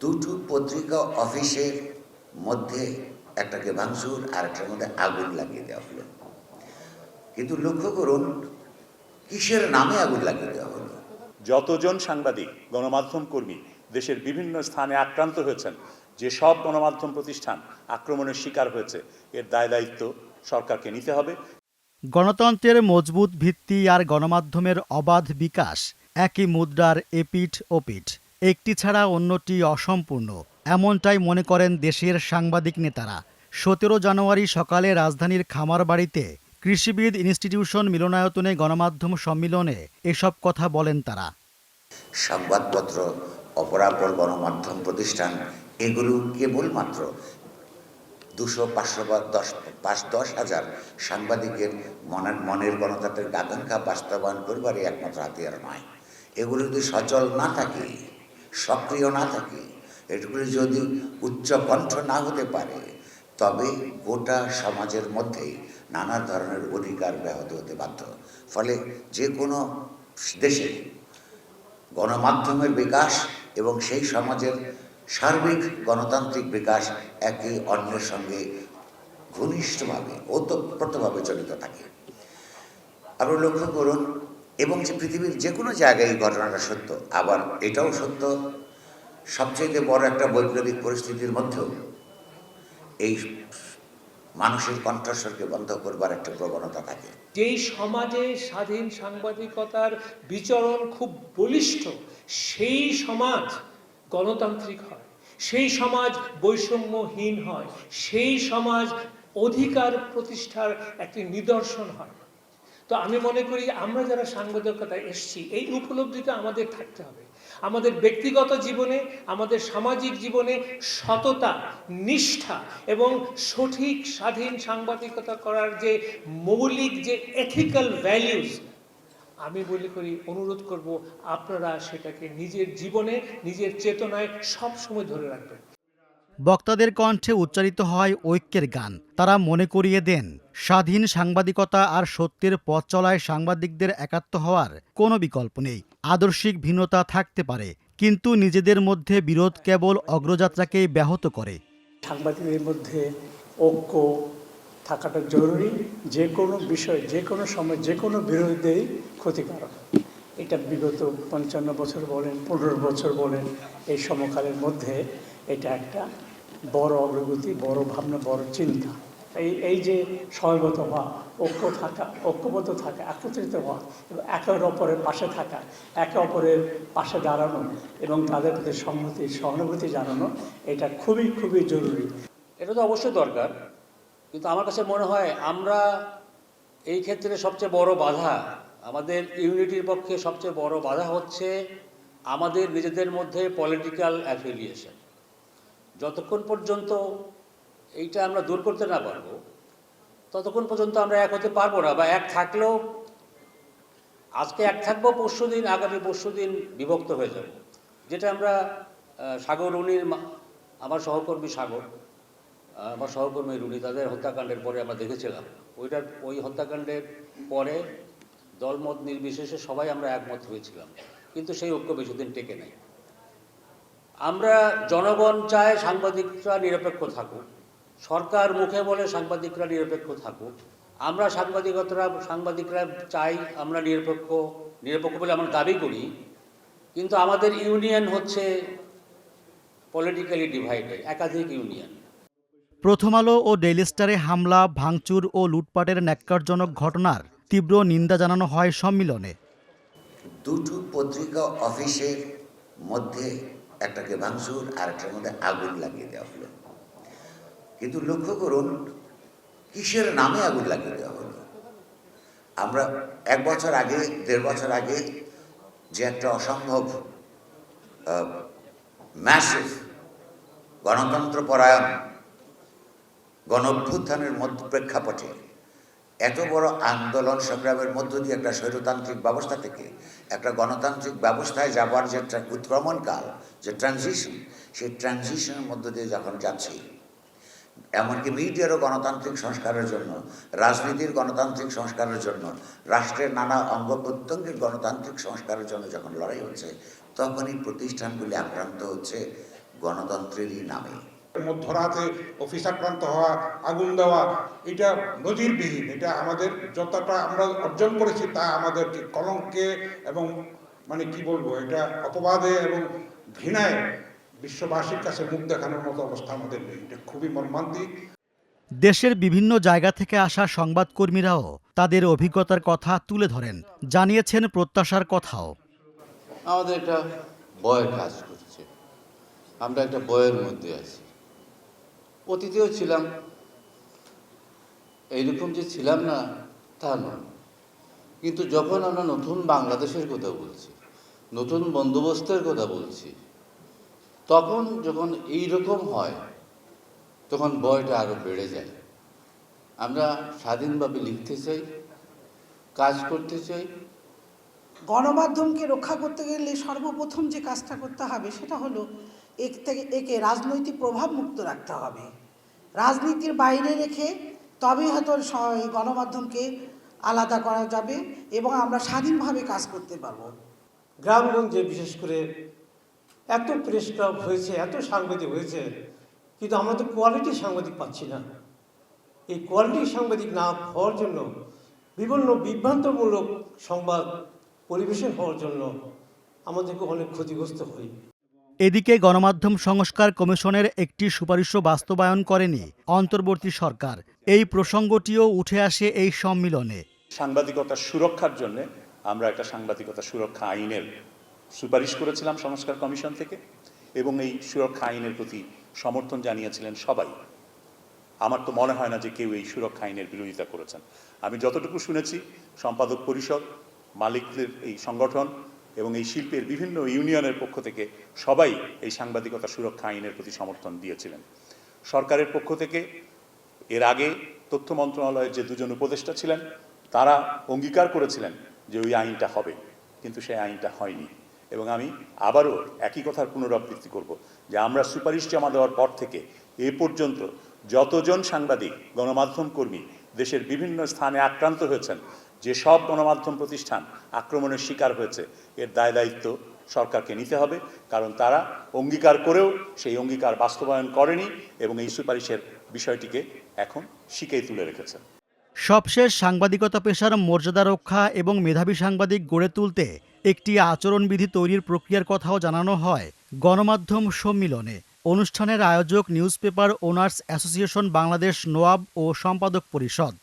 দুটো পত্রিকা অফিসের মধ্যে একটাকে ভাঙচুর আর একটার মধ্যে আগুন লাগিয়ে দেওয়া হলো। কিন্তু লক্ষ্য করুন কিসের নামে আগুন লাগিয়ে দেওয়া হলো? যতজন সাংবাদিক গণমাধ্যম কর্মী দেশের বিভিন্ন স্থানে আক্রান্ত হয়েছেন যে সব গণমাধ্যম প্রতিষ্ঠান আক্রমণের শিকার হয়েছে এর দায় দায়িত্ব সরকারকে নিতে হবে। গণতন্ত্রের মজবুত ভিত্তি আর গণমাধ্যমের অবাধ বিকাশ একই মুদ্রার এপিঠ ওপিঠ। একটি ছাড়া অন্যটি অসম্পূর্ণ। এমনটাই মনে করেন দেশের সাংবাদিক নেতারা। সতেরো জানুয়ারি সকালে রাজধানীর খামার বাড়িতে কৃষিবিদ ইনস্টিটিউশন মিলনায়তনে গণমাধ্যম সম্মিলনে এসব কথা বলেন তারা। সংবাদপত্র, অপরাপর গণমাধ্যম প্রতিষ্ঠান, এগুলো কেবলমাত্র দুশো পাঁচশো বা দশ, পাঁচ দশ হাজার সাংবাদিকের মনের মনের গণতন্ত্রের আকাঙ্ক্ষা বাস্তবায়ন করবারই একমাত্র হাতিয়ার নয়। এগুলো যদি সচল না থাকে সক্রিয় না থাকে এগুলি যদি উচ্চ কণ্ঠ না হতে পারে, তবে গোটা সমাজের মধ্যেই নানা ধরনের অধিকার ব্যাহত হতে বাধ্য। ফলে যে কোনো দেশে গণমাধ্যমের বিকাশ এবং সেই সমাজের সার্বিক গণতান্ত্রিক বিকাশ একে অন্যের সঙ্গে ঘনিষ্ঠভাবে, ওতপ্রোতভাবে জড়িত থাকে। আবার লক্ষ্য করুন এবং যে পৃথিবীর যে কোনো জায়গায় এই ঘটনাটা সত্য, আবার এটাও সত্য সবচেয়ে বড় একটা বৈপ্লবিক পরিস্থিতির মধ্যেও এই মানুষের কণ্ঠস্বরকে বন্ধ করবার একটা প্রবণতা থাকে। যেই সমাজে স্বাধীন সাংবাদিকতার বিচরণ খুব বলিষ্ঠ, সেই সমাজ গণতান্ত্রিক হয়, সেই সমাজ বৈষম্যহীন হয়, সেই সমাজ অধিকার প্রতিষ্ঠার একটি নিদর্শন হয়। তো আমি মনে করি আমরা যারা সাংবাদিকতায় এসছি, এই উপলব্ধিটা আমাদের থাকতে হবে। আমাদের ব্যক্তিগত জীবনে, আমাদের সামাজিক জীবনে সততা, নিষ্ঠা এবং সঠিক, স্বাধীন সাংবাদিকতা করার যে মৌলিক, যে এথিক্যাল ভ্যালিউস আমি মনে করি অনুরোধ করব আপনারা সেটাকে নিজের জীবনে, নিজের চেতনায় সবসময় ধরে রাখবেন। বক্তাদের কণ্ঠে উচ্চারিত হয় ঐক্যের গান। তারা মনে করিয়ে দেন, স্বাধীন সাংবাদিকতা আর সত্যের পথ চলায় সাংবাদিকদের একাত্ম হওয়ার কোনো বিকল্প নেই। আদর্শিক ভিন্নতা থাকতে পারে, কিন্তু নিজেদের মধ্যে বিরোধ কেবল অগ্রযাত্রাকেই ব্যাহত করে। সাংবাদিকদের মধ্যে ঐক্য থাকাটা জরুরি, যে কোনো বিষয়, যে কোনো সময়, যে কোনো বিরোধীদেরই ক্ষতিকারক। এটা বিগত পঞ্চান্ন বছর বলেন, পনেরো বছর বলেন, এই সমকালের মধ্যে এটা একটা বড় অগ্রগতি, বড় ভাবনা, বড় চিন্তা। এই এই যে সহগত হওয়া, ঐক্য থাকা, ঐক্যবদ্ধ থাকা, একত্রিত হওয়া, এবং একে অপরের পাশে থাকা, একে অপরের পাশে দাঁড়ানো, এবং তাদের প্রতি সংহতি সহানুভূতি জানানো, এটা খুবই খুবই জরুরি। এটা তো অবশ্যই দরকার, কিন্তু আমার কাছে মনে হয় আমরা এই ক্ষেত্রে সবচেয়ে বড় বাধা, আমাদের ইউনিটির পক্ষে সবচেয়ে বড় বাধা হচ্ছে আমাদের নিজেদের মধ্যে পলিটিক্যাল অ্যাফিলিয়েশন যতক্ষণ পর্যন্ত এইটা আমরা দূর করতে না পারব, ততক্ষণ পর্যন্ত আমরা এক হতে পারব না বা এক থাকলেও আজকে এক থাকব, পরশু দিন, আগামী পরশু দিন বিভক্ত হয়ে যাব। যেটা আমরা সাগর রুনির আমার সহকর্মী সাগর আমার সহকর্মী রুনি, তাদের হত্যাকাণ্ডের পরে আমরা দেখেছিলাম। ওইটার, ওই হত্যাকাণ্ডের পরে দলমত নির্বিশেষে সবাই আমরা একমত হয়েছিলাম। কিন্তু সেই ঐক্য বেশিদিন টেকে নেই। আমরা জনগণ চায় সাংবাদিকরা নিরপেক্ষ থাকুক। সরকার মুখে বলে সাংবাদিকরা নিরপেক্ষ থাকুক। আমরা সাংবাদিকতারা সাংবাদিকরা চাই আমরা নিরপেক্ষ নিরপেক্ষ বলে আমরা দাবি করি। কিন্তু আমাদের ইউনিয়ন হচ্ছে পলিটিক্যালি ডিভাইডেড একাধিক ইউনিয়ন। প্রথম আলো ও ডেইলি স্টারে হামলা ভাঙচুর ও লুটপাটের ন্যাক্কারজনক ঘটনার তীব্র নিন্দা জানানো হয় সম্মিলনে। দুটো পত্রিকা অফিসের মধ্যে একটাকে ভাঙচুর আর একটার মধ্যে আগুন লাগিয়ে দেওয়া হলো। কিন্তু লক্ষ্য করুন, কিসের নামে আগুন লাগিয়ে দেওয়া হলো? আমরা এক বছর আগে, দেড় বছর আগে যে একটা অসম্ভব ম্যাসিভ গণতন্ত্র পরায়ণ গণ অভ্যুত্থানের মধ্য প্রেক্ষাপটে এত বড় আন্দোলন সংগ্রামের মধ্য দিয়ে একটা স্বৈরতান্ত্রিক ব্যবস্থা থেকে একটা গণতান্ত্রিক ব্যবস্থায় যাবার যে উৎক্রমণকাল যে ট্রানজিশন সেই ট্রানজিশনের মধ্য দিয়ে যখন যাচ্ছি, এমনকি মিডিয়ারও গণতান্ত্রিক সংস্কারের জন্য, রাজনীতির গণতান্ত্রিক সংস্কারের জন্য, রাষ্ট্রের নানা অঙ্গ প্রত্যঙ্গের গণতান্ত্রিক সংস্কারের জন্য যখন লড়াই হচ্ছে, তখনই প্রতিষ্ঠানগুলি আক্রান্ত হচ্ছে গণতন্ত্রেরই নামে। মধ্যরাতে অফিস আক্রান্ত হওয়া আগুন দেওয়া এটা নজিরবিহীন এটা আমাদের যতটা আমরা অর্জন করেছি তা আমাদেরকে কলঙ্কে এবং মানে কি বলব এটা অপবাদে এবং ঘৃণায় বিশ্ববাসীর কাছে মুখ দেখানোর মতো অবস্থা আমাদের নেই এটা খুবই মর্মান্তিক। দেশের বিভিন্ন জায়গা থেকে আসা সংবাদকর্মীরাও তাদের অভিজ্ঞতার কথা তুলে ধরেন জানিয়েছেন প্রত্যাশার কথাও। আমাদের একটা বয়ের কাজ করছে আমরা একটা বয়ের মধ্যে আছি। অতীতেও ছিলাম। এইরকম যে ছিলাম না, তা নয়। কিন্তু যখন আমরা নতুন বাংলাদেশের কথা বলছি, নতুন বন্দোবস্তের কথা বলছি, তখন যখন এই রকম হয়, তখন বয়টা আরও বেড়ে যায়। আমরা স্বাধীনভাবে লিখতে চাই, কাজ করতে চাই। গণমাধ্যমকে রক্ষা করতে গেলে সর্বপ্রথম যে কাজটা করতে হবে, সেটা হলো এক থেকে একে রাজনৈতিক প্রভাব মুক্ত রাখতে হবে। রাজনীতির বাইরে রেখে তবেই হয়তো গণমাধ্যমকে আলাদা করা যাবে এবং আমরা স্বাধীনভাবে কাজ করতে পারব। গ্রামগঞ্জে বিশেষ করে এত প্রেস ক্লাব হয়েছে, এত সাংবাদিক হয়েছে, কিন্তু আমরা তো কোয়ালিটি সাংবাদিক পাচ্ছি না। এই কোয়ালিটি সাংবাদিক না হওয়ার জন্য, বিভিন্ন বিভ্রান্তমূলক সংবাদ পরিবেশন হওয়ার জন্য আমাদেরকে অনেক ক্ষতিগ্রস্ত হই এদিকে গণমাধ্যম সংস্কার কমিশনের একটি সুপারিশও বাস্তবায়ন করেনি অন্তর্বর্তী সরকার। এই প্রসঙ্গটিও উঠে আসে এই সম্মিলনে। সাংবাদিকতার সুরক্ষার জন্য আমরা একটা সাংবাদিকতা সুরক্ষা আইনের সুপারিশ করেছিলাম সংস্কার কমিশন থেকে এবং এই সুরক্ষা আইনের প্রতি সমর্থন জানিয়েছিলেন সবাই। আমার তো মনে হয় না যে কেউ এই সুরক্ষা আইনের বিরোধিতা করেছেন। আমি যতটুকু শুনেছি, সম্পাদক পরিষদ, মালিকদের এই সংগঠন এবং এই শিল্পের বিভিন্ন ইউনিয়নের পক্ষ থেকে সবাই এই সাংবাদিকতা সুরক্ষা আইনের প্রতি সমর্থন দিয়েছিলেন। সরকারের পক্ষ থেকে এর আগে তথ্য মন্ত্রণালয়ের যে দুজন উপদেষ্টা ছিলেন, তারা অঙ্গীকার করেছিলেন যে ওই আইনটা হবে, কিন্তু সেই আইনটা হয়নি। এবং আমি আবারও একই কথার পুনরাবৃত্তি করব যে আমরা সুপারিশ জমা দেওয়ার পর থেকে এ পর্যন্ত যতজন সাংবাদিক, গণমাধ্যম কর্মী দেশের বিভিন্ন স্থানে আক্রান্ত হয়েছেন যে সব গণমাধ্যম প্রতিষ্ঠান আক্রমণের শিকার হয়েছে, এর দায় দায়িত্ব সরকারকে নিতে হবে, কারণ তারা অঙ্গীকার করেও সেই অঙ্গীকার বাস্তবায়ন করেনি এবং এই সুপারিশের বিষয়টিকে এখন শিকেই তুলে রেখেছে। সবশেষ সাংবাদিকতা পেশার মর্যাদা রক্ষা এবং মেধাবী সাংবাদিক গড়ে তুলতে একটি আচরণবিধি তৈরির প্রক্রিয়ার কথাও জানানো হয় গণমাধ্যম সম্মিলনে। অনুষ্ঠানের আয়োজক newspaper owners association Bangladesh NOAB ও সম্পাদক পরিষদ।